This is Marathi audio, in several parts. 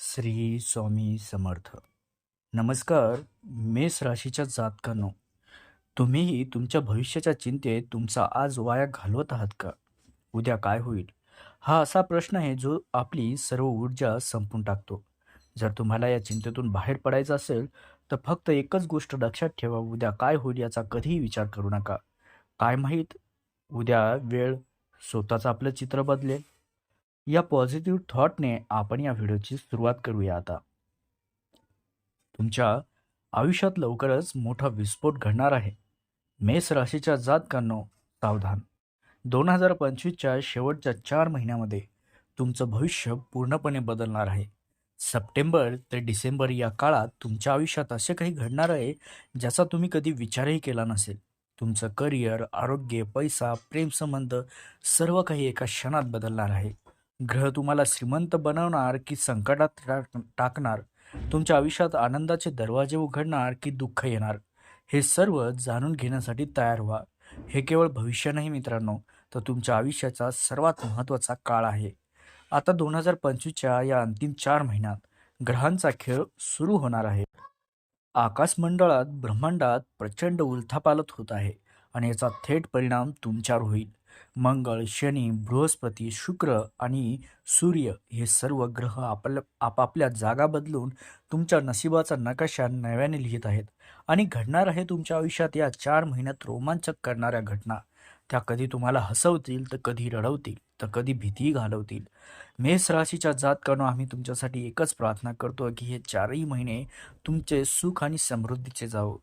श्री स्वामी समर्थ. नमस्कार मेष राशीच्या जातकांनो. तुम्हीही तुमच्या भविष्याच्या चिंतेत तुमचा आज वाया घालवत आहात का? उद्या काय होईल? हा असा प्रश्न आहे जो आपली सर्व ऊर्जा संपून टाकतो. जर तुम्हाला या चिंतेतून बाहेर पडायचं असेल तर फक्त एकच गोष्ट लक्षात ठेवा उद्या काय होईल याचा कधीही विचार करू नका. काय माहीत? उद्या वेळ स्वतःचं आपलं चित्र बदलेल. या पॉझिटिव्ह थॉटने आपण या व्हिडिओची सुरुवात करूया आता. तुमच्या आयुष्यात लवकरच मोठा विस्फोट घडणार आहे. मेष राशीच्या जातकांनो सावधान. दोन हजार पंचवीसच्या शेवटच्या चार महिन्यामध्ये तुमचं भविष्य पूर्णपणे बदलणार आहे. सप्टेंबर ते डिसेंबर या काळात तुमच्या आयुष्यात असे काही घडणार आहे ज्याचा तुम्ही कधी विचारही केला नसेल. तुमचं करिअर आरोग्य पैसा प्रेमसंबंध सर्व काही एका क्षणात बदलणार आहे. ग्रह तुम्हाला श्रीमंत बनवणार की संकटात टाक- टाकणार? तुमच्या आयुष्यात आनंदाचे दरवाजे उघडणार की दुःख येणार? हे सर्व जाणून घेण्यासाठी तयार व्हा. हे केवळ भविष्य नाही मित्रांनो तर तुमच्या आयुष्याचा सर्वात महत्त्वाचा काळ आहे. आता दोन हजार पंचवीसच्या या अंतिम चार महिन्यात ग्रहांचा खेळ सुरू होणार आहे. आकाशमंडळात ब्रह्मांडात प्रचंड उलथापालत होत आहे आणि याचा थेट परिणाम तुमच्यावर होईल. मंगळ शनी बृहस्पती शुक्र आणि सूर्य हे सर्व ग्रह आपल्या आपापल्या जागा बदलून तुमच्या नशिबाचा नकाशा नव्याने लिहित आहेत आणि घडणार आहे तुमच्या आयुष्यात या चार महिन्यात रोमांचक करणाऱ्या घटना. त्या कधी तुम्हाला हसवतील तर कधी रडवतील तर कधी भीतीही घालवतील. मेष राशीच्या जातकांनो आम्ही तुमच्यासाठी एकच प्रार्थना करतो की हे चारही महिने तुमचे सुख आणि समृद्धीचे जावो.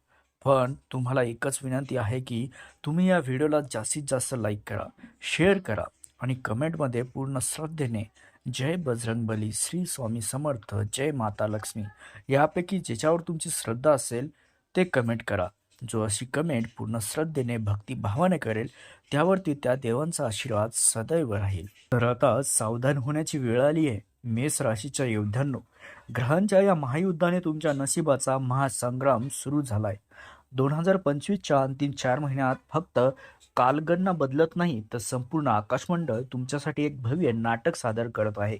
पण तुम्हाला एकच विनंती आहे की तुम्ही या व्हिडिओला जास्तीत जास्त लाईक करा शेअर करा आणि कमेंटमध्ये पूर्ण श्रद्धेने जय बजरंगबली श्री स्वामी समर्थ जय माता लक्ष्मी यापैकी ज्याच्यावर तुमची श्रद्धा असेल ते कमेंट करा. जो अशी कमेंट पूर्ण श्रद्धेने भक्तिभावाने करेल त्यावरती त्या देवांचा आशीर्वाद सदैव राहील. तर आता सावधान होण्याची वेळ आली आहे मेष राशीच्या योद्ध्यांनो. ग्रहांच्या या महायुद्धाने तुमच्या नशिबाचा महासंग्राम सुरू झालाय. दोन हजार पंचवीसच्या अंतिम चार महिन्यात फक्त कालगणना बदलत नाही तर संपूर्ण आकाशमंडळ तुमच्यासाठी एक भव्य नाटक सादर करत आहे.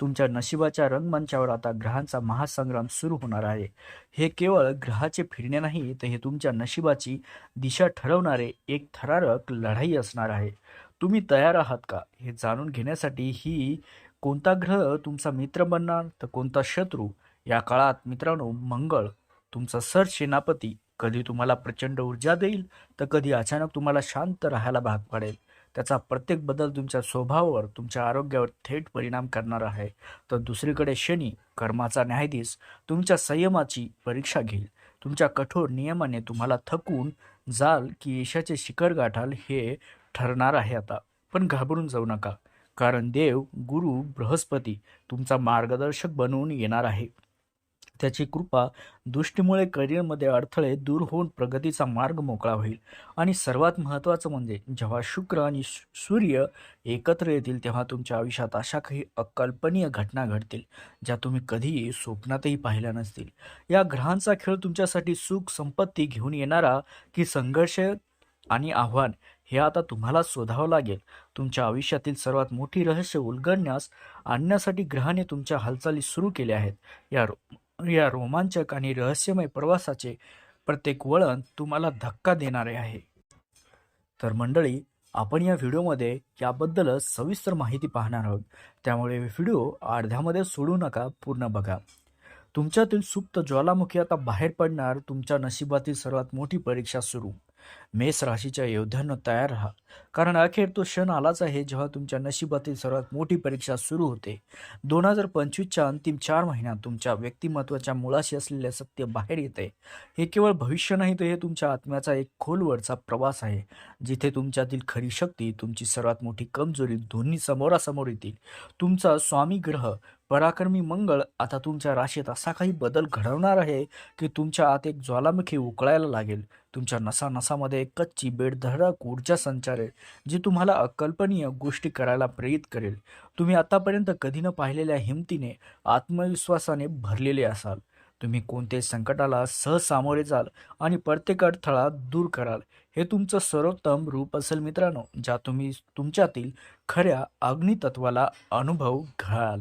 तुमच्या नशिबाच्या रंगमंचावर आता ग्रहांचा महासंग्राम सुरू होणार आहे. हे केवळ ग्रहाचे फिरणे नाही तर हे तुमच्या नशिबाची दिशा ठरवणारे एक थरारक लढाई असणार आहे. तुम्ही तयार आहात का? हे जाणून घेण्यासाठी ही कोणता ग्रह तुमचा मित्र बनणार तर कोणता शत्रू? या काळात मित्रांनो मंगळ तुमचा सर सेनापती कधी तुम्हाला प्रचंड ऊर्जा देईल तर कधी अचानक तुम्हाला शांत राहायला भाग पाडेल. त्याचा प्रत्येक बदल तुमच्या स्वभावावर तुमच्या आरोग्यावर थेट परिणाम करणार आहे. तर दुसरीकडे शनी कर्माचा न्यायाधीश तुमच्या संयमाची परीक्षा घेईल. तुमच्या कठोर नियमाने तुम्हाला थकून जाल की यशाचे शिखर गाठाल हे ठरणार आहे आता. पण घाबरून जाऊ नका कारण देव गुरु बृहस्पती तुमचा मार्गदर्शक बनवून येणार आहे. त्याची कृपा दृष्टीमुळे करिअरमध्ये अडथळे दूर होऊन प्रगतीचा मार्ग मोकळा होईल. आणि सर्वात महत्त्वाचं म्हणजे जेव्हा शुक्र आणि सूर्य एकत्र येतील तेव्हा तुमच्या आयुष्यात अशा काही अकल्पनीय घटना घडतील ज्या तुम्ही कधीही स्वप्नातही पाहिल्या नसतील. या ग्रहांचा खेळ तुमच्यासाठी सुख संपत्ती घेऊन येणारा की संघर्ष आणि आव्हान हे आता तुम्हाला शोधावं लागेल. तुमच्या आयुष्यातील सर्वात मोठी रहस्य उलगडण्यास आणण्यासाठी ग्रहाने तुमच्या हालचाली सुरू केल्या आहेत. या या रोमांचक आणि रहस्यमय प्रवासाचे प्रत्येक वळण तुम्हाला धक्का देणारे आहे. तर मंडळी आपण या व्हिडिओमध्ये याबद्दलच सविस्तर माहिती पाहणार आहोत. त्यामुळे व्हिडिओ अर्ध्यामध्ये सोडू नका पूर्ण बघा. तुमच्यातील सुप्त ज्वालामुखी आता बाहेर पडणार तुमच्या नशिबातील सर्वात मोठी परीक्षा सुरू. मेष राशीच्या योद्ध्यांना तयार राहा. कारण अखेर तो क्षण आलाच आहे जेव्हा तुमच्या नशिबातील सर्वात मोठी परीक्षा सुरू होते. दोन हजार पंचवीसच्या अंतिम चार महिन्यात तुमच्या व्यक्तिमत्वाच्या मुळाशी असलेले सत्य बाहेर येते. हे केवळ भविष्य नाही तर हे तुमच्या आत्म्याचा एक खोलवरचा प्रवास आहे. जिथे तुमच्यातील खरी शक्ती तुमची सर्वात मोठी कमजोरी दोन्ही समोरासमोर येतील. तुमचा स्वामी ग्रह पराक्रमी मंगळ आता तुमच्या राशीत असा काही बदल घडवणार आहे की तुमच्या आत एक ज्वालामुखी उकळायला लागेल? तुमच्या नसा नसामध्ये एक कच्ची बेडधडक ऊर्जा संचारेल जी तुम्हाला अकल्पनीय गोष्टी करायला प्रेरित करेल. तुम्ही आतापर्यंत कधी न पाहिलेल्या हिमतीने आत्मविश्वासाने भरलेले असाल. तुम्ही कोणत्याही संकटाला सहज सामोरे जाल आणि प्रत्येक अडथळा दूर कराल. हे तुमचं सर्वोत्तम रूप असेल मित्रांनो ज्या तुम्ही तुमच्यातील खऱ्या अग्नितत्वाला अनुभव घ्याल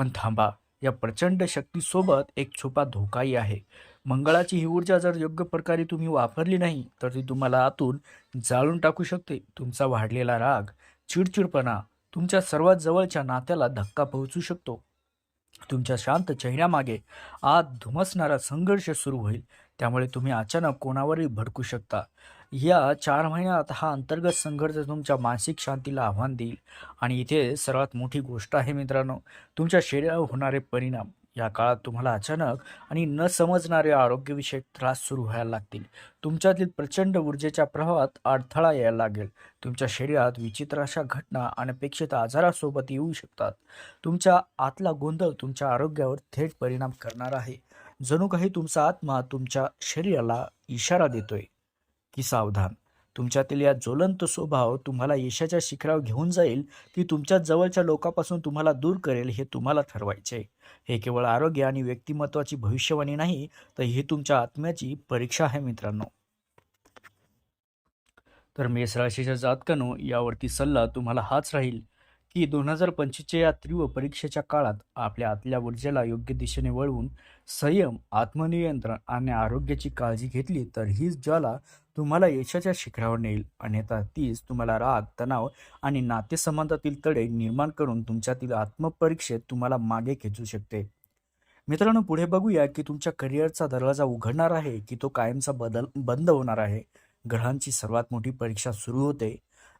पण थांबा. या प्रचंड शक्तीसोबत एक छुपा धोकाही आहे. मंगळाची ही ऊर्जा जर योग्य प्रकारे तुम्ही वापरली नाही तर ती तुम्हाला आतून जाळून टाकू शकते. तुमचा वाढलेला राग चिडचिडपणा तुमच्या सर्वात जवळच्या नात्याला धक्का पोहोचू शकतो. तुमच्या शांत चेहऱ्यामागे आत धुमसणारा संघर्ष सुरू होईल. त्यामुळे तुम्ही अचानक कोणावरही भडकू शकता. या चार महिन्यात हा अंतर्गत संघर्ष तुमच्या मानसिक शांतीला आव्हान देईल. आणि इथे सर्वात मोठी गोष्ट आहे मित्रांनो तुमच्या शरीरावर होणारे परिणाम. या काळात तुम्हाला अचानक आणि न समजणारे आरोग्यविषयक त्रास सुरू व्हायला लागतील. तुमच्यातील प्रचंड ऊर्जेच्या प्रवाहात अडथळा यायला लागेल. तुमच्या शरीरात विचित्र अशा घटना अनपेक्षित आजारासोबत येऊ शकतात. तुमच्या आतला गोंधळ तुमच्या आरोग्यावर थेट परिणाम करणार आहे. जणू काही तुमचा आत्मा तुमच्या शरीराला इशारा देतोय. की सावधान. तुमच्यातील या ज्वलंत स्वभाव तुम्हाला यशाच्या शिखरावर घेऊन जाईल की तुमच्या जवळच्या लोकांपासून तुम्हाला दूर करेल हे तुम्हाला ठरवायचे हे केवळ आरोग्य आणि व्यक्तिमत्वाची भविष्यवाणी नाही तर ही तुमच्या आत्म्याची परीक्षा आहे मित्रांनो. तर मेष राशीच्या जातकानो यावरती सल्ला तुम्हाला हाच राहील की दोन हजार पंचवीसच्या या तीव्र परीक्षेच्या काळात आपल्या आतल्या ऊर्जेला योग्य दिशेने वळवून संयम आत्मनियंत्रण आणि आरोग्याची काळजी घेतली तर हीच ज्वाला तुम्हाला यशाच्या शिखरावर नेईल. अन्यथा तीच तुम्हाला राग तणाव आणि नातेसंबंधातील तडे निर्माण करून तुमच्यातील आत्मपरीक्षेत तुम्हाला मागे खेचू शकते. मित्रांनो पुढे बघूया की तुमच्या करिअरचा दरवाजा उघडणार आहे की तो कायमचा बदल बंद होणार आहे. ग्रहांची सर्वात मोठी परीक्षा सुरू होते.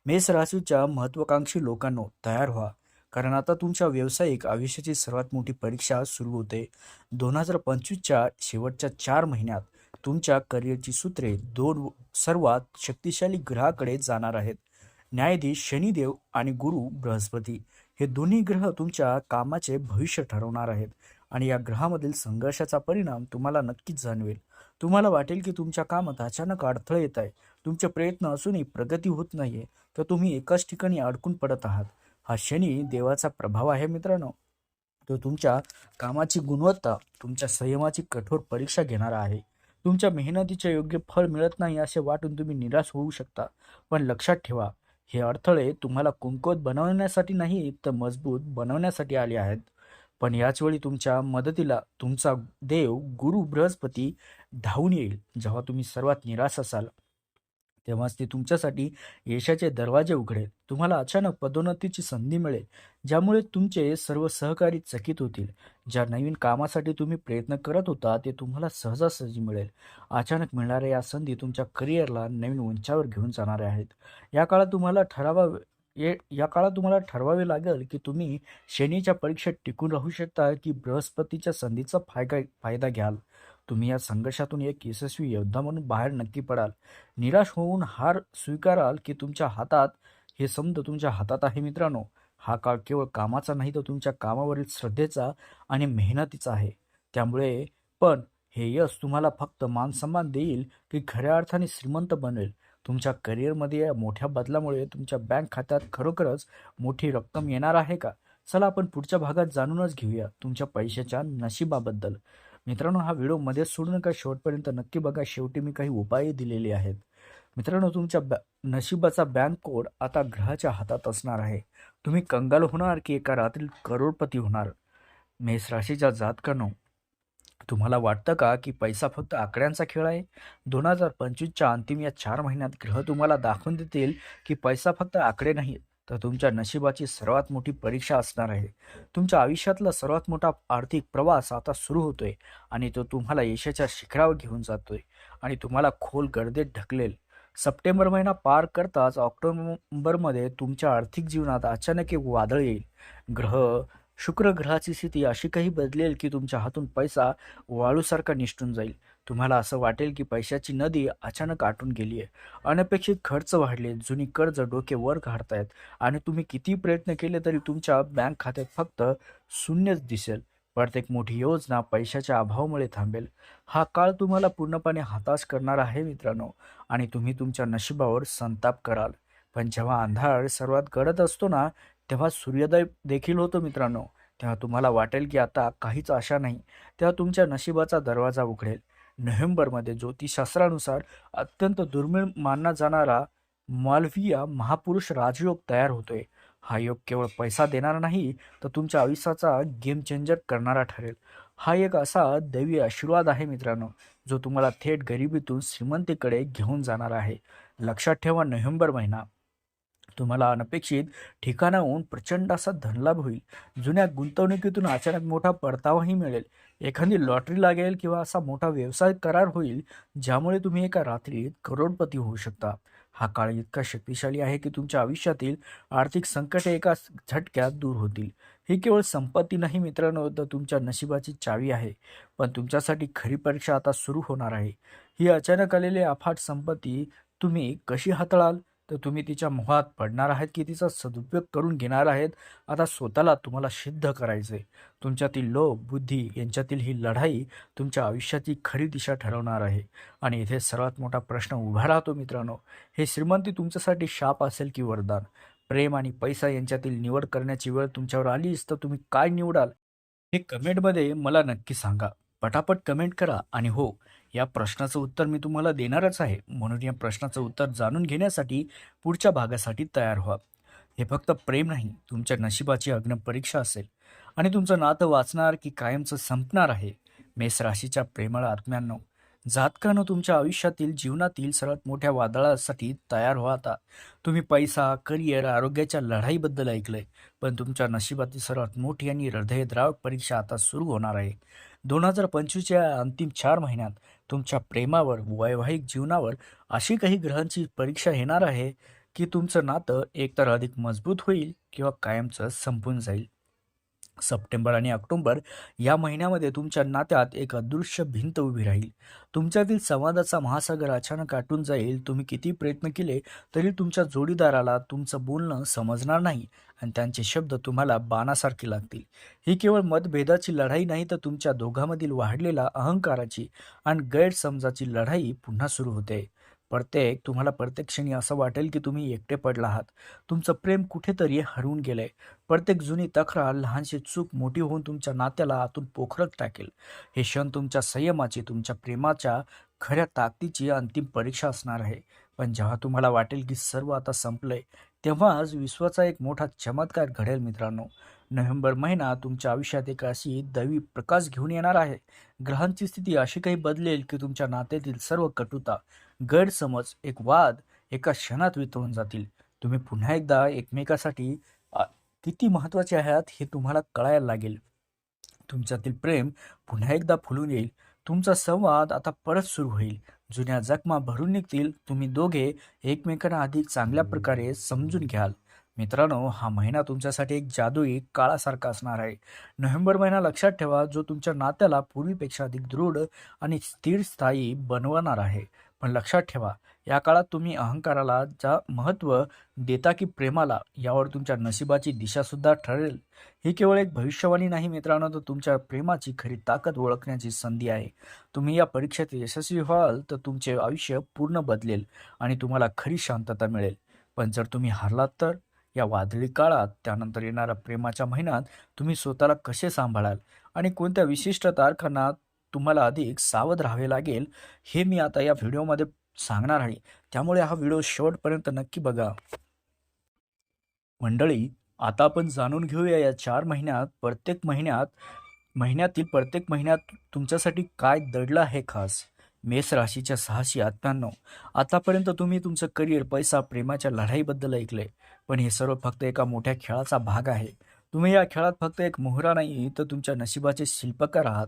मेष राशीच्या महत्वाकांक्षी लोकांनो तयार व्हा. कारण आता तुमच्या व्यावसायिक आयुष्याची सर्वात मोठी परीक्षा सुरू होते. दोन हजार पंचवीसच्या शेवटच्या चार महिन्यात तुमच्या करिअरची सूत्रे दोन सर्वात शक्तिशाली ग्रहाकडे जाणार आहेत. न्यायाधीश शनिदेव आणि गुरु बृहस्पती. हे दोन्ही ग्रह तुमच्या कामाचे भविष्य ठरवणार आहेत आणि या ग्रहामधील संघर्षाचा परिणाम तुम्हाला नक्कीच जाणवेल. तुम्हाला वाटेल की तुमच्या कामात अचानक अडथळे येत आहे तुमचे प्रयत्न असूनही प्रगती होत नाहीये तर तुम्ही एकाच ठिकाणी अडकून पडत आहात. हा शनी देवाचा प्रभाव आहे मित्रांनो. तो तुमच्या कामाची गुणवत्ता तुमच्या संयमाची कठोर परीक्षा घेणारा आहे. तुमच्या मेहनतीचे योग्य फळ मिळत नाही असे वाटून तुम्ही निराश होऊ शकता. पण लक्षात ठेवा हे अडथळे तुम्हाला कुंकवत बनवण्यासाठी नाही तर मजबूत बनवण्यासाठी आले आहेत. पण याच वेळी तुमच्या मदतीला तुमचा देव गुरु बृहस्पती धावून येईल जेव्हा तुम्ही सर्वात निराश असाल. तेव्हाच ते तुमच्यासाठी यशाचे दरवाजे उघडेल. तुम्हाला अचानक पदोन्नतीची संधी मिळेल ज्यामुळे तुमचे सर्व सहकारी चकित होतील. ज्या नवीन कामासाठी तुम्ही प्रयत्न करत होता ते तुम्हाला सहजासहजी मिळेल. अचानक मिळणाऱ्या या संधी तुमच्या करिअरला नवीन उंचावर घेऊन जाणाऱ्या आहेत. या काळात तुम्हाला ठरावा ये या काळात तुम्हाला ठरवावे लागेल की तुम्ही शनीच्या परीक्षेत टिकून राहू शकता की बृहस्पतीच्या संधीचा फायदा फायदा घ्याल. तुम्ही या संघर्षातून एक यशस्वी योद्धा म्हणून बाहेर नक्की पडाल. निराश होऊन हार स्वीकाराल की तुमच्या हातात हे समज तुमच्या हातात आहे मित्रांनो. हा काळ केवळ कामाचा नाही तर तुमच्या कामावरील श्रद्धेचा आणि मेहनतीचा आहे. त्यामुळे पण हे यश तुम्हाला फक्त मानसन्मान देईल की खऱ्या अर्थाने श्रीमंत बनवेल तुमच्या करिअरमध्ये या मोठ्या बदलामुळे तुमच्या बँक खात्यात खरोखरच मोठी रक्कम येणार आहे का? चला आपण पुढच्या भागात जाणूनच घेऊया तुमच्या पैशाच्या नशिबाबद्दल. मित्रांनो हा व्हिडिओमध्ये सोडू नका शेवटपर्यंत. नक्की बघा शेवटी मी काही उपाय दिलेले आहेत. मित्रांनो तुमच्या बॅ नशिबाचा बँक कोड आता ग्रहाच्या हातात असणार आहे. तुम्ही कंगाल होणार की एका रात्रीत करोडपती होणार? मेष राशीच्या जातकानो तुम्हाला वाटतं का की पैसा फक्त आकड्यांचा खेळ आहे? दोन हजार पंचवीसच्या अंतिम या चार महिन्यात ग्रह तुम्हाला दाखवून देतील की पैसा फक्त आकडे नाही तर तुमच्या नशिबाची सर्वात मोठी परीक्षा असणार आहे. तुमच्या आयुष्यातला सर्वात मोठा आर्थिक प्रवास आता सुरू होतोय आणि तो तुम्हाला यशाच्या शिखरावर घेऊन जातोय आणि तुम्हाला खोल गर्देत ढकलेल. सप्टेंबर महिना पार करताच ऑक्टोबरमध्ये तुमच्या आर्थिक जीवनात अचानक एक वादळ येईल. ग्रह शुक्र ग्रहाची स्थिती अशी काही बदलेल की तुमच्या हातून पैसा वाळूसारखा निष्ठून जाईल. तुम्हाला असं वाटेल की पैशाची नदी अचानक आटून गेली आहे. अनपेक्षित खर्च वाढले जुनी कर्ज डोके वर काढतायत आणि तुम्ही किती प्रयत्न केले तरी तुमच्या बँक खात्यात फक्त शून्यच दिसेल. प्रत्येक मोठी योजना पैशाच्या अभावामुळे थांबेल. हा काळ तुम्हाला पूर्णपणे हताश करणार आहे मित्रांनो आणि तुम्ही तुमच्या नशिबावर संताप कराल. पण जेव्हा अंधार सर्वात गडद असतो ना तेव्हा सूर्योदय देखील होतो मित्रांनो. तेव्हा तुम्हाला वाटेल की आता काहीच आशा नाही. तेव्हा तुमच्या नशिबाचा दरवाजा उघडेल. नोव्हेंबरमध्ये ज्योतिषशास्त्रानुसार अत्यंत दुर्मिळ मानला जाणारा मालवीया महापुरुष राजयोग तयार होतोय. हा योग केवळ पैसा देणारा नाही तर तुमच्या आयुष्याचा गेम चेंजर करणारा ठरेल. हा एक असा दैवी आशीर्वाद आहे मित्रांनो जो तुम्हाला थेट गरिबीतून श्रीमंतीकडे घेऊन जाणार आहे. लक्षात ठेवा नोव्हेंबर महिना. तुम्हाला अनपेक्षित ठिकाणाहून प्रचंड असा धनलाभ होईल. जुन्या गुंतवणुकीतून अचानक मोठा परतावाही मिळेल. एखादी लॉटरी लागेल किंवा असा मोठा व्यवसाय करार होईल ज्यामुळे तुम्ही एका रात्रीत करोडपती होऊ शकता. हा काळ इतका शक्तिशाली आहे की तुमच्या आयुष्यातील आर्थिक संकटे एका झटक्यात दूर होतील. ही केवळ संपत्ती नाही मित्रांनो तर तुमच्या नशिबाची चावी आहे. पण तुमच्यासाठी खरी परीक्षा आता सुरू होणार आहे. ही अचानक आलेली अफाट संपत्ती तुम्ही कशी हाताळाल? तर तुम्ही तिच्या मोहात पडणार आहात की तिचा सदुपयोग करून घेणार आहेत? आता स्वतःला तुम्हाला सिद्ध करायचे तुमच्यातील लोभ बुद्धी यांच्यातील ही लढाई तुमच्या आयुष्याची खरी दिशा ठरवणार आहे. आणि इथे सर्वात मोठा प्रश्न उभा राहतो मित्रांनो. हे श्रीमंती तुमच्यासाठी शाप असेल की वरदान? प्रेम आणि पैसा यांच्यातील निवड करण्याची वेळ तुमच्यावर आलीच तर तुम्ही काय निवडाल? हे कमेंटमध्ये मला नक्की सांगा. पटापट कमेंट करा आणि हो या प्रश्नाचं उत्तर मी तुम्हाला देणारच आहे. म्हणून या प्रश्नाचं उत्तर जाणून घेण्यासाठी पुढच्या भागासाठी तयार व्हा. हे फक्त प्रेम नाही तुमच्या नशिबाची अग्न परीक्षा असेल. आणि तुमचं नातं वाचणार की कायमचं संपणार आहे मेष राशीच्या प्रेमळ आत्म्यांनो. जातकानं तुमच्या आयुष्यातील जीवनातील सर्वात मोठ्या वादळासाठी तयार व्हा आता. तुम्ही पैसा करिअर आरोग्याच्या लढाईबद्दल ऐकलंय पण तुमच्या नशिबातील सर्वात मोठी आणि हृदयद्रावक परीक्षा आता सुरू होणार आहे. दोन हजार पंचवीसच्या अंतिम चार महिन्यात तुमच्या प्रेमावर वैवाहिक जीवनावर अशी काही ग्रहांची परीक्षा येणार आहे की तुमचं नातं एकतर अधिक मजबूत होईल किंवा कायमचं संपून जाईल? सप्टेंबर आणि ऑक्टोबर या महिन्यामध्ये तुमच्या नात्यात एक अदृश्य भिंत उभी राहील. तुमच्यातील संवादाचा महासागर अचानक आटून जाईल. तुम्ही किती प्रयत्न केले तरी तुमच्या जोडीदाराला तुमचं बोलणं समजणार नाही आणि त्यांचे शब्द तुम्हाला बाणासारखे लागतील. ही केवळ मतभेदाची लढाई नाही तर तुमच्या दोघांमधील वाढलेला अहंकाराची आणि गैरसमजाची लढाई पुन्हा सुरू होते. प्रत्येक तुम्हाला प्रत्येक क्षणी असं वाटेल की तुम्ही एकटे पडला आहात. तुमचं प्रेम कुठेतरी हरवून गेलंय. प्रत्येक जुनी तक्रार लहानशी चूक मोठी होऊन तुमच्या नात्याला आतून पोखरत टाकेल. हे क्षण तुमच्या संयमाची तुमच्या प्रेमाच्या खऱ्या ताकदीची अंतिम परीक्षा असणार आहे. पण जेव्हा तुम्हाला वाटेल की सर्व आता संपलंय तेव्हाच विश्वाचा एक मोठा चमत्कार घडेल मित्रांनो. नोव्हेंबर महिना तुमच्या आयुष्यात एक अशी दैवी प्रकाश घेऊन येणार आहे. ग्रहांची स्थिती अशी काही बदलेल की तुमच्या नात्यातील सर्व कटुता गैरसमज एक वाद एका क्षणात वितळून जातील. तुम्ही पुन्हा एकदा एकमेकासाठी किती महत्त्वाचे आहात हे तुम्हाला कळायला लागेल. तुमच्यातील प्रेम पुन्हा एकदा फुलून येईल. तुमचा संवाद आता परत सुरू होईल. जुन्या जखमा भरून निघतील. तुम्ही दोघे एकमेकांना अधिक चांगल्या प्रकारे समजून घ्याल. मित्रांनो हा महिना तुमच्यासाठी एक जादुई काळासारखा असणार आहे. नोव्हेंबर महिना लक्षात ठेवा जो तुमच्या नात्याला पूर्वीपेक्षा अधिक दृढ आणि स्थिर स्थायी बनवणार आहे. पण लक्षात ठेवा या काळात तुम्ही अहंकाराला जा महत्त्व देता की प्रेमाला यावर तुमच्या नशिबाची दिशासुद्धा ठरेल. ही केवळ एक भविष्यवाणी नाही मित्रांनो तर तुमच्या प्रेमाची खरी ताकद ओळखण्याची संधी आहे. तुम्ही या परीक्षेत यशस्वी व्हाल तर तुमचे आयुष्य पूर्ण बदलेल आणि तुम्हाला खरी शांतता मिळेल. पण जर तुम्ही हारलात तर या वादळी काळात त्यानंतर येणाऱ्या प्रेमाच्या महिन्यात तुम्ही स्वतःला कसे सांभाळाल? आणि कोणत्या विशिष्ट तारखांना तुम्हाला अधिक सावध राहावे लागेल हे मी आता या व्हिडिओमध्ये सांगणार आहे. त्यामुळे हा व्हिडिओ शेवटपर्यंत नक्की बघा. मंडळी आता आपण जाणून घेऊया या चार महिन्यात प्रत्येक महिन्यात महिन्यातील प्रत्येक महिन्यात तुमच्यासाठी काय दडलं आहे खास? मेष राशीच्या सहाशे आत्म्याण्णव आतापर्यंत तुम्ही तुमचं करिअर पैसा प्रेमाच्या लढाईबद्दल ऐकलंय पण हे सर्व फक्त एका मोठ्या खेळाचा भाग आहे. तुम्ही या खेळात फक्त एक मोहरा नाही तर तुमच्या नशिबाचे शिल्पकार आहात.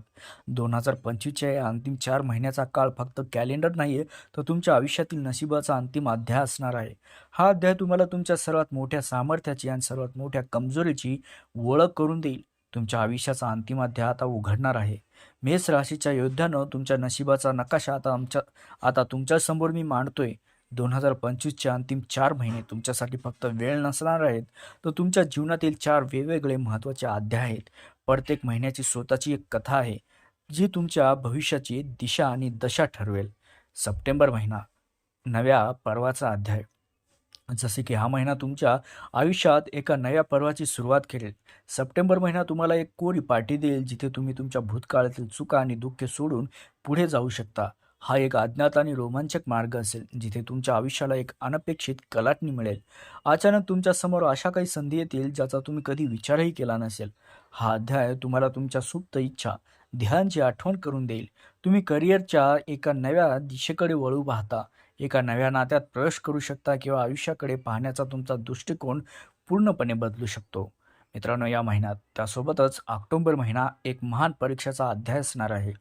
दोन हजार पंचवीसच्या या अंतिम चार महिन्याचा काळ फक्त कॅलेंडर नाही आहे तर तुमच्या आयुष्यातील नशिबाचा अंतिम अध्याय असणार आहे. हा अध्याय तुम्हाला तुमच्या सर्वात मोठ्या सामर्थ्याची आणि सर्वात मोठ्या कमजोरीची ओळख करून देईल. तुमच्या आयुष्याचा अंतिम अध्याय आता उघडणार आहे. मेष राशीच्या योद्ध्यानं तुमच्या नशिबाचा नकाशा आता आमच्या आता तुमच्यासमोर मी मांडतोय. दोन हजार पंचवीसच्या अंतिम चार महिने तुमच्यासाठी फक्त वेळ नसणार आहेत तर तुमच्या जीवनातील चार वेगवेगळे महत्त्वाचे अध्याय आहेत. प्रत्येक महिन्याची स्वतःची एक कथा आहे जी तुमच्या भविष्याची दिशा आणि दशा ठरवेल. सप्टेंबर महिना नव्या पर्वाचा अध्याय. जसे की हा महिना तुमच्या आयुष्यात एका नव्या पर्वाची सुरुवात करेल. सप्टेंबर महिना तुम्हाला एक कोरी पार्टी देईल जिथे तुम्ही तुमच्या भूतकाळातील चुका आणि दुःखे सोडून पुढे जाऊ शकता. हा एक अज्ञात आणि रोमांचक मार्ग असेल जिथे तुमच्या आयुष्याला एक अनपेक्षित कलाटणी मिळेल. अचानक तुमच्यासमोर अशा काही संधी येतील ज्याचा तुम्ही कधी विचारही केला नसेल. हा अध्याय तुम्हाला तुमच्या सुप्त इच्छा ध्यानची आठवण करून देईल. तुम्ही करिअरच्या एका नव्या दिशेकडे वळू पाहता. एका नव्या नात्यात प्रवेश करू शकता किंवा आयुष्याकडे पाहण्याचा तुमचा दृष्टिकोन पूर्णपणे बदलू शकतो. मित्रांनो या महिन्यात त्यासोबतच ऑक्टोबर महिना एक महान परीक्षेचा अध्याय असणार आहे.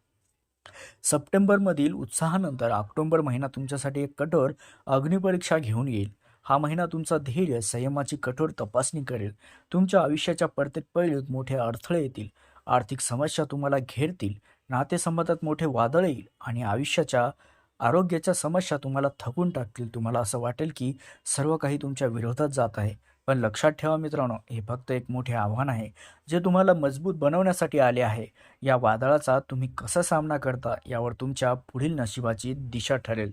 सप्टेंबरमधील उत्साहानंतर ऑक्टोबर महिना तुमच्यासाठी एक कठोर अग्निपरीक्षा घेऊन येईल. हा महिना तुमचा धैर्य संयमाची कठोर तपासणी करेल. तुमच्या आयुष्याच्या प्रत्येक पैलूत मोठे अडथळे येतील. आर्थिक समस्या तुम्हाला घेरतील. नातेसंबंधात मोठे वादळ येईल आणि आयुष्याच्या आरोग्याच्या समस्या तुम्हाला थकून टाकतील. तुम्हाला असं वाटेल की सर्व काही तुमच्या विरोधात जात आहे. पण लक्षात ठेवा मित्रांनो हे फक्त एक मोठे आव्हान आहे जे तुम्हाला मजबूत बनवण्यासाठी आले आहे. या वादळाचा तुम्ही कसा सामना करता यावर तुमच्या पुढील नशिबाची दिशा ठरेल.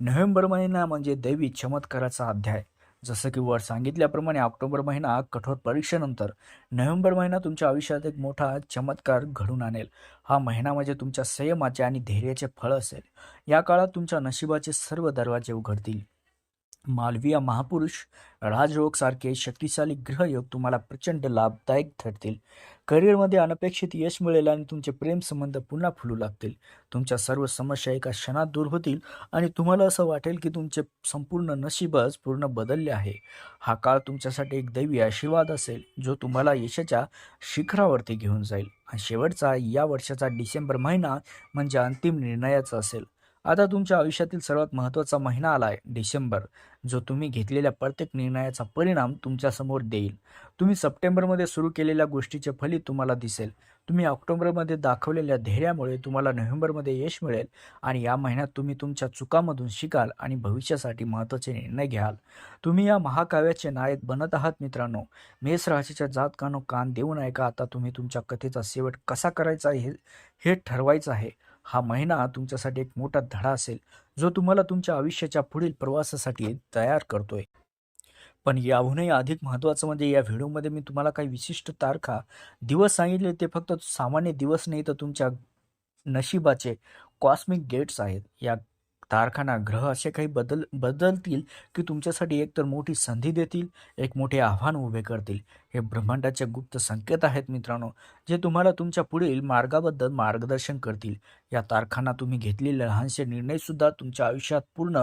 नोव्हेंबर महिना म्हणजे दैवी चमत्काराचा अध्याय. जसं की वर सांगितल्याप्रमाणे ऑक्टोबर महिना कठोर परीक्षेनंतर नोव्हेंबर महिना तुमच्या आयुष्यात एक मोठा चमत्कार घडून आणेल. हा महिना म्हणजे तुमच्या संयमाचे आणि धैर्याचे फळ असेल. या काळात तुमच्या नशिबाचे सर्व दरवाजे उघडतील. मालवीय महापुरुष राजयोग सारखे शक्तिशाली ग्रहयोग तुम्हाला प्रचंड लाभदायक ठरतील. करिअरमध्ये अनपेक्षित यश मिळेल आणि तुमचे प्रेमसंबंध पुन्हा फुलू लागतील. तुमच्या सर्व समस्या एका क्षणात दूर होतील आणि तुम्हाला असं वाटेल की तुमचे संपूर्ण नशीबच पूर्ण बदलले आहे. हा काळ तुमच्यासाठी एक दैवी आशीर्वाद असेल जो तुम्हाला यशाच्या शिखरावरती घेऊन जाईल. आणि शेवटचा या वर्षाचा डिसेंबर महिना म्हणजे अंतिम निर्णयाचा असेल. आता तुमच्या आयुष्यातील सर्वात महत्त्वाचा महिना आला आहे डिसेंबर जो तुम्ही घेतलेल्या प्रत्येक निर्णयाचा परिणाम तुमच्यासमोर देईल. तुम्ही सप्टेंबरमध्ये सुरू केलेल्या गोष्टीचे फलित तुम्हाला दिसेल. तुम्ही ऑक्टोबरमध्ये दाखवलेल्या धैर्यामुळे तुम्हाला नोव्हेंबरमध्ये यश मिळेल आणि या महिन्यात तुम्ही तुमच्या चुकामधून शिकाल आणि भविष्यासाठी महत्त्वाचे निर्णय घ्याल. तुम्ही या महाकाव्याचे नायक बनत आहात मित्रांनो. मेष राशीच्या जातकानो कान देऊ नये का आता तुम्ही तुमच्या कथेचा शेवट कसा करायचा हे हे ठरवायचं आहे. हा महिना तुमच्यासाठी एक मोठा धडा असेल जो तुम्हाला तुमच्या आयुष्याच्या पुढील प्रवासासाठी तयार करतोय. पण याहूनही अधिक महत्त्वाचं म्हणजे या व्हिडिओमध्ये मी तुम्हाला काही विशिष्ट तारखा दिवस सांगितले ते फक्त सामान्य दिवस नाही तर तुमच्या नशिबाचे कॉस्मिक गेट्स आहेत. या तारखांना ग्रह असे काही बदल बदलतील की तुमच्यासाठी एकतर मोठी संधी देतील एक मोठे आव्हान उभे करतील. हे ब्रह्मांडाचे गुप्त संकेत आहेत मित्रांनो. जे तुम्हाला तुमच्या पुढील मार्गाबद्दल मार्गदर्शन करतील. या तारखांना तुम्ही घेतलेले लहानसे निर्णयसुद्धा तुमच्या आयुष्यात पूर्ण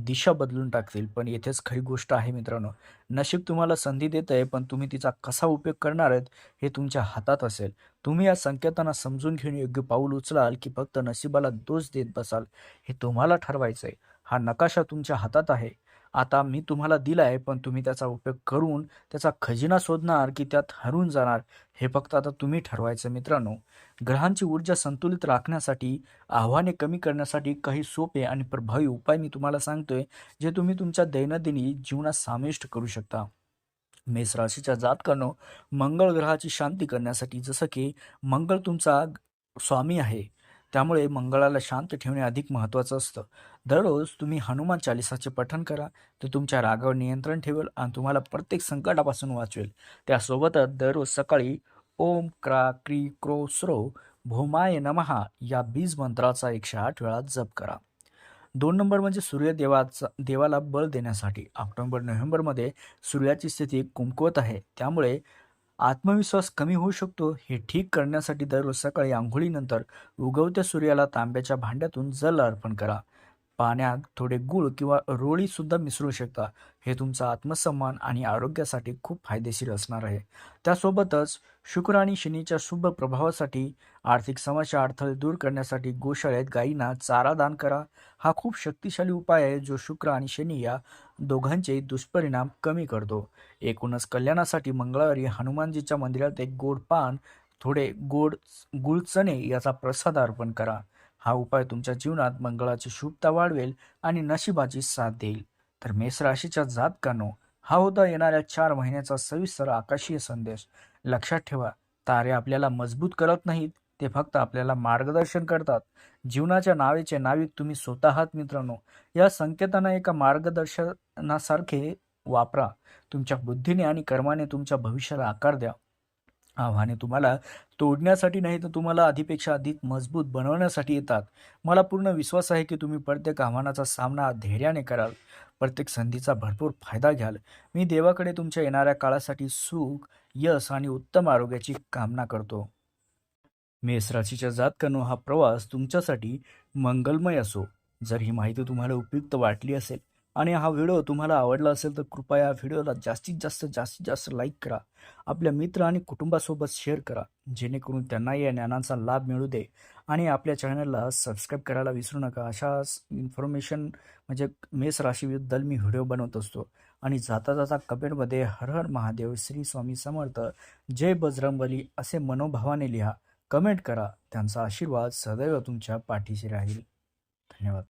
दिशा बदलून टाकतील. पण येथेच खरी गोष्ट आहे मित्रांनो नशीब तुम्हाला संधी देत आहे पण तुम्ही तिचा कसा उपयोग करणार आहेत हे तुमच्या हातात असेल. तुम्ही या संकेतांना समजून घेऊन योग्य पाऊल उचलाल की फक्त नशिबाला दोष देत बसाल हे तुम्हाला ठरवायचं आहे हा नकाशा तुमच्या हातात आहे. आता मी तुम्हाला दिला आहे पण तुम्ही त्याचा उपयोग करून त्याचा खजिना शोधणार की त्यात हरून जाणार हे फक्त आता तुम्ही ठरवायचं मित्रांनो. ग्रहांची ऊर्जा संतुलित राखण्यासाठी आव्हाने कमी करण्यासाठी काही सोपे आणि प्रभावी उपाय मी तुम्हाला सांगतोय जे तुम्ही तुमच्या दैनंदिनी जीवनात समाविष्ट करू शकता. मेष राशीच्या जातकांनो मंगळ ग्रहाची शांती करण्यासाठी जसं की मंगळ तुमचा स्वामी आहे त्यामुळे मंगळाला शांत ठेवणे अधिक महत्त्वाचं असतं. दररोज तुम्ही हनुमान चालिसाचे पठण करा ते तुमच्या रागावर नियंत्रण ठेवेल आणि तुम्हाला प्रत्येक संकटापासून वाचवेल. त्यासोबतच दररोज सकाळी ओम क्रा क्री क्रो स्रो भोमाय नमहा या बीज मंत्राचा एकशे आठ वेळा जप करा. दोन नंबर म्हणजे सूर्यदेवाचा देवाला बळ देण्यासाठी. ऑक्टोबर नोव्हेंबरमध्ये सूर्याची स्थिती कुमकुवत आहे. त्यामुळे आत्मविश्वास कमी होऊ शकतो हे ठीक करण्यासाठी दररोज सकाळी आंघोळीनंतर उगवत्या सूर्याला तांब्याच्या भांड्यातून जल अर्पण करा. पाण्यात थोडे गूळ किंवा रोळीसुद्धा मिसळू शकता. हे तुमचा आत्मसन्मान आणि आरोग्यासाठी खूप फायदेशीर असणार आहे. त्यासोबतच शुक्र आणि शनीच्या शुभ प्रभावासाठी आर्थिक समस्या अडथळे दूर करण्यासाठी गोशाळेत गायींना चारा दान करा. हा खूप शक्तिशाली उपाय आहे जो शुक्र आणि शनी या दोघांचे दुष्परिणाम कमी करतो. एकूणच कल्याणासाठी मंगळवारी हनुमानजीच्या मंदिरात एक गोड पान थोडे गोड गुळचणे याचा प्रसाद अर्पण करा. हा उपाय तुमच्या जीवनात मंगळाची शुभता वाढवेल आणि नशिबाची साथ देईल. तर मेष राशीच्या जातकानो हा होता येणाऱ्या चार महिन्याचा सविस्तर आकाशीय संदेश. लक्षात ठेवा तारे आपल्याला मजबूत करत नाहीत ते फक्त आपल्याला मार्गदर्शन करतात. जीवनाच्या नावेचे नाविक तुम्ही स्वतः आहात मित्रांनो. या संकेतांना एका मार्गदर्शक नासारखे वापरा. तुमच्या बुद्धीने आणि कर्माने तुमच्या भविष्याला आकार द्या. आव्हाने तुम्हाला तोडण्यासाठी नाही तर तुम्हाला आधीपेक्षा अधिक मजबूत बनवण्यासाठी येतात. मला पूर्ण विश्वास आहे की तुम्ही प्रत्येक आव्हानाचा सामना धैर्याने कराल. प्रत्येक संधीचा भरपूर फायदा घ्याल. मी देवाकडे तुमच्या येणाऱ्या काळासाठी सुख यश आणि उत्तम आरोग्याची कामना करतो. मेष राशीच्या जातकांनो हा प्रवास तुमच्यासाठी मंगलमय असो. जर ही माहिती तुम्हाला उपयुक्त वाटली असेल आणि हा व्हिडिओ तुम्हाला आवडला असेल तर कृपया व्हिडिओला जास्तीत जास्त जास्तीत जास्त लाईक करा. आपल्या मित्र आणि कुटुंबासोबत शेअर करा. जेणेकरून त्यांनाही या ज्ञानाचा लाभ मिळू दे. आणि आपल्या चॅनलला सबस्क्राईब करायला विसरू नका. अशा इन्फॉर्मेशन म्हणजे मेष राशीबद्दल मी व्हिडिओ बनवत असतो. आणि जाता जाता कमेंटमध्ये हर हर महादेव श्री स्वामी समर्थ जय बजरंगबली असे मनोभावाने लिहा. कमेंट करा. त्यांचा आशीर्वाद सदैव तुमच्या पाठीशी राहील. धन्यवाद.